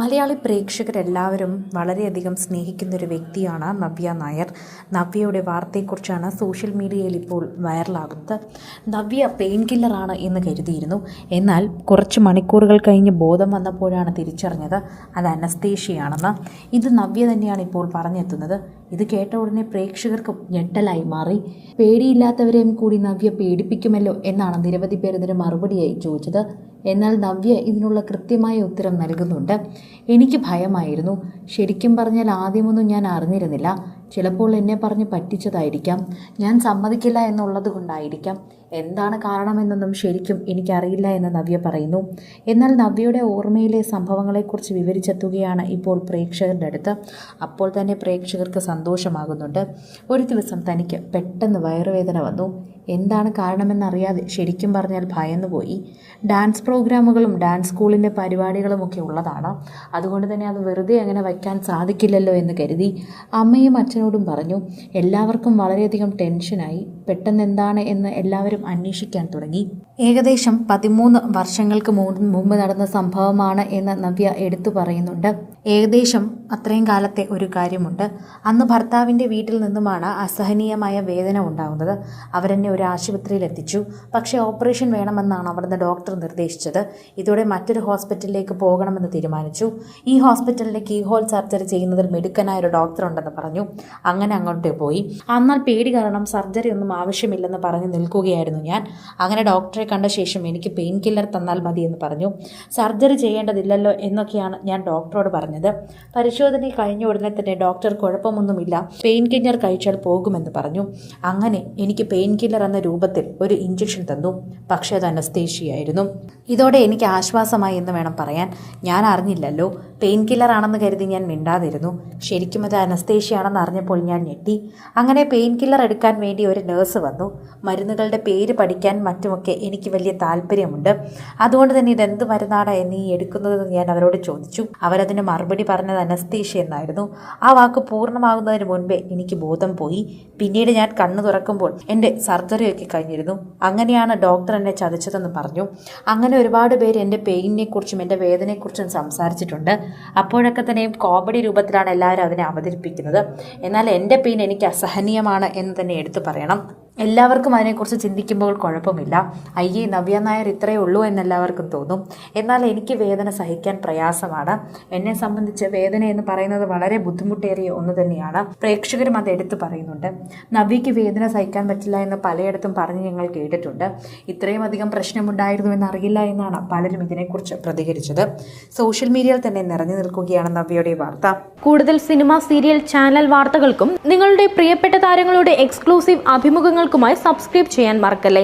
മലയാളി പ്രേക്ഷകരെല്ലാവരും വളരെയധികം സ്നേഹിക്കുന്ന ഒരു വ്യക്തിയാണ് നവ്യ നായർ. നവ്യയുടെ വാർത്തയെക്കുറിച്ചാണ് സോഷ്യൽ മീഡിയയിൽ ഇപ്പോൾ വൈറലാകുന്നത്. നവ്യ പെയിൻ കില്ലറാണ് എന്ന് കരുതിയിരുന്നു. എന്നാൽ കുറച്ച് മണിക്കൂറുകൾ കഴിഞ്ഞ് ബോധം വന്നപ്പോഴാണ് തിരിച്ചറിഞ്ഞത് അത് അനസ്തേഷ്യയാണെന്ന് ഇത് നവ്യ തന്നെയാണ് ഇപ്പോൾ പറഞ്ഞെത്തുന്നത്. ഇത് കേട്ട ഉടനെ പ്രേക്ഷകർക്ക് ഞെട്ടലായി മാറി. പേടിയില്ലാത്തവരെയും കൂടി നവ്യ പേടിപ്പിക്കുമല്ലോ എന്നാണ് നിരവധി പേർ ഇതിന് മറുപടിയായി ചോദിച്ചത്. എന്നാൽ നവ്യ ഇതിനുള്ള കൃത്യമായ ഉത്തരം നൽകുന്നുണ്ട്. എനിക്ക് ഭയമായിരുന്നു. ശരിക്കും പറഞ്ഞാൽ ആദ്യമൊന്നും ഞാൻ അറിഞ്ഞിരുന്നില്ല. ചിലപ്പോൾ എന്നെ പറഞ്ഞ് പറ്റിച്ചതായിരിക്കാം. ഞാൻ സമ്മതിക്കില്ല എന്നുള്ളത് കൊണ്ടായിരിക്കാം. എന്താണ് കാരണമെന്നൊന്നും ശരിക്കും എനിക്കറിയില്ല എന്ന് നവ്യ പറയുന്നു. എന്നാൽ നവ്യയുടെ ഓർമ്മയിലെ സംഭവങ്ങളെക്കുറിച്ച് വിവരിച്ചെത്തുകയാണ് ഇപ്പോൾ പ്രേക്ഷകരുടെ അടുത്ത്. അപ്പോൾ തന്നെ പ്രേക്ഷകർക്ക് സന്തോഷമാകുന്നുണ്ട്. ഒരു ദിവസം തനിക്ക് പെട്ടെന്ന് വയറുവേദന വന്നു. എന്താണ് കാരണമെന്നറിയാതെ ശരിക്കും പറഞ്ഞാൽ ഭയന്നുപോയി. ഡാൻസ് പ്രോഗ്രാമുകളും ഡാൻസ് സ്കൂളിന്റെ പരിപാടികളും ഒക്കെ ഉള്ളതാണ്. അതുകൊണ്ട് തന്നെ അത് വെറുതെ അങ്ങനെ വയ്ക്കാൻ സാധിക്കില്ലല്ലോ എന്ന് കരുതി അമ്മയും അച്ഛനോടും പറഞ്ഞു എല്ലാവർക്കും വളരെയധികം ടെൻഷനായി. പെട്ടെന്ന് എന്താണ് എന്ന് എല്ലാവരും അന്വേഷിക്കാൻ തുടങ്ങി ഏകദേശം പതിമൂന്ന് വർഷങ്ങൾക്ക് മുമ്പ് നടന്ന സംഭവമാണ് എന്ന് നവ്യ എടുത്തു പറയുന്നുണ്ട്. ഏകദേശം അത്രയും കാലത്തെ ഒരു കാര്യമുണ്ട്. അന്ന് ഭർത്താവിന്റെ വീട്ടിൽ നിന്നുമാണ് അസഹനീയമായ വേദന ഉണ്ടാകുന്നത് അവരെന്നെ ഒരു ആശുപത്രിയിൽ എത്തിച്ചു. പക്ഷേ ഓപ്പറേഷൻ വേണമെന്നാണ് അവിടുന്ന് ഡോക്ടർ നിർദ്ദേശിച്ചത്. ഇതോടെ മറ്റൊരു ഹോസ്പിറ്റലിലേക്ക് പോകണമെന്ന് തീരുമാനിച്ചു. ഈ ഹോസ്പിറ്റലിലെ കീ ഹോൾ സർജറി ചെയ്യുന്നതിൽ മിടുക്കനായ ഒരു ഡോക്ടർ ഉണ്ടെന്ന് പറഞ്ഞു. അങ്ങനെ അങ്ങോട്ട് പോയി. എന്നാൽ പേടി കാരണം സർജറി ഒന്നും ആവശ്യമില്ലെന്ന് പറഞ്ഞ് നിൽക്കുകയായിരുന്നു ഞാൻ. അങ്ങനെ ഡോക്ടറെ കണ്ട ശേഷം എനിക്ക് പെയിൻ കില്ലർ തന്നാൽ മതി എന്ന് പറഞ്ഞു. സർജറി ചെയ്യേണ്ടതില്ലല്ലോ എന്നൊക്കെയാണ് ഞാൻ ഡോക്ടറോട് പറഞ്ഞത്. പരിശോധന കഴിഞ്ഞ ഉടനെ തന്നെ ഡോക്ടർ കുഴപ്പമൊന്നുമില്ല പെയിൻ കില്ലർ കഴിച്ചാൽ പോകുമെന്ന് പറഞ്ഞു. അങ്ങനെ എനിക്ക് പെയിൻ കില്ലർ എന്ന രൂപത്തിൽ ഒരു ഇഞ്ചക്ഷൻ തന്നു. പക്ഷേ അത് അനസ്തേഷ്യയായിരുന്നു ഇതോടെ എനിക്ക് ആശ്വാസമായി എന്ന് വേണം പറയാൻ. ഞാൻ അറിഞ്ഞില്ലല്ലോ പെയിൻ കില്ലർ ആണെന്ന് കരുതി ഞാൻ മിണ്ടാതിരുന്നു. ശരിക്കും അത് അനസ്തേഷ്യയാണെന്ന് അറിഞ്ഞപ്പോൾ ഞാൻ ഞെട്ടി. അങ്ങനെ പെയിൻ കില്ലർ എടുക്കാൻ വേണ്ടി ഒരു നേഴ്സ് വന്നു. മരുന്നുകളുടെ പേര് പഠിക്കാൻ മറ്റുമൊക്കെ എനിക്ക് വലിയ താല്പര്യമുണ്ട്. അതുകൊണ്ട് തന്നെ ഇതെന്ത് മരുന്നാണ് നീ എടുക്കുന്നതെന്ന് ഞാൻ അവരോട് ചോദിച്ചു. അവരതിന് മറുപടി പറഞ്ഞത് അനസ്തീഷ എന്നായിരുന്നു. ആ വാക്ക് പൂർണമാകുന്നതിന് മുൻപേ എനിക്ക് ബോധം പോയി. പിന്നീട് ഞാൻ കണ്ണു തുറക്കുമ്പോൾ എന്റെ സർജറിയൊക്കെ കഴിഞ്ഞിരുന്നു. അങ്ങനെയാണ് ഡോക്ടർ എന്നെ ചതിച്ചതെന്ന് പറഞ്ഞു. അങ്ങനെ ഒരുപാട് പേര് എന്റെ പെയിനിനെക്കുറിച്ചും എന്റെ വേദനയെക്കുറിച്ചും സംസാരിച്ചിട്ടുണ്ട്. അപ്പോഴൊക്കെ തന്നെയും കോമഡി രൂപത്തിലാണ് എല്ലാവരും അതിനെ അവതരിപ്പിക്കുന്നത്. എന്നാൽ എന്റെ പെയിൻ എനിക്ക് അസഹനീയമാണ് എന്ന് തന്നെ എടുത്തു പറയണം. എല്ലാവർക്കും അതിനെക്കുറിച്ച് ചിന്തിക്കുമ്പോൾ കുഴപ്പമില്ല. അയ്യേ നവ്യ നായർ ഇത്രയേ ഉള്ളൂ എന്നെല്ലാവർക്കും തോന്നും. എന്നാൽ എനിക്ക് വേദന സഹിക്കാൻ പ്രയാസമാണ്. എന്നെ സംബന്ധിച്ച് വേദന എന്ന് പറയുന്നത് വളരെ ബുദ്ധിമുട്ടേറിയ ഒന്ന് തന്നെയാണ്. പ്രേക്ഷകരും അത് എടുത്തു പറയുന്നുണ്ട്. നവ്യയ്ക്ക് വേദന സഹിക്കാൻ പറ്റില്ല എന്ന് പലയിടത്തും പറഞ്ഞ് ഞങ്ങൾ കേട്ടിട്ടുണ്ട്. ഇത്രയും അധികം പ്രശ്നമുണ്ടായിരുന്നു എന്നറിയില്ല എന്നാണ് പലരും ഇതിനെക്കുറിച്ച് പ്രതികരിച്ചത്. സോഷ്യൽ മീഡിയയിൽ തന്നെ നിറഞ്ഞു നിൽക്കുകയാണ് നവ്യയുടെ വാർത്ത. കൂടുതൽ സിനിമ സീരിയൽ ചാനൽ വാർത്തകൾക്കും നിങ്ങളുടെ പ്രിയപ്പെട്ട താരങ്ങളുടെ എക്സ്ക്ലൂസീവ് അഭിമുഖങ്ങൾക്കുമായി സബ്സ്ക്രൈബ് ചെയ്യാൻ മറക്കല്ലേ?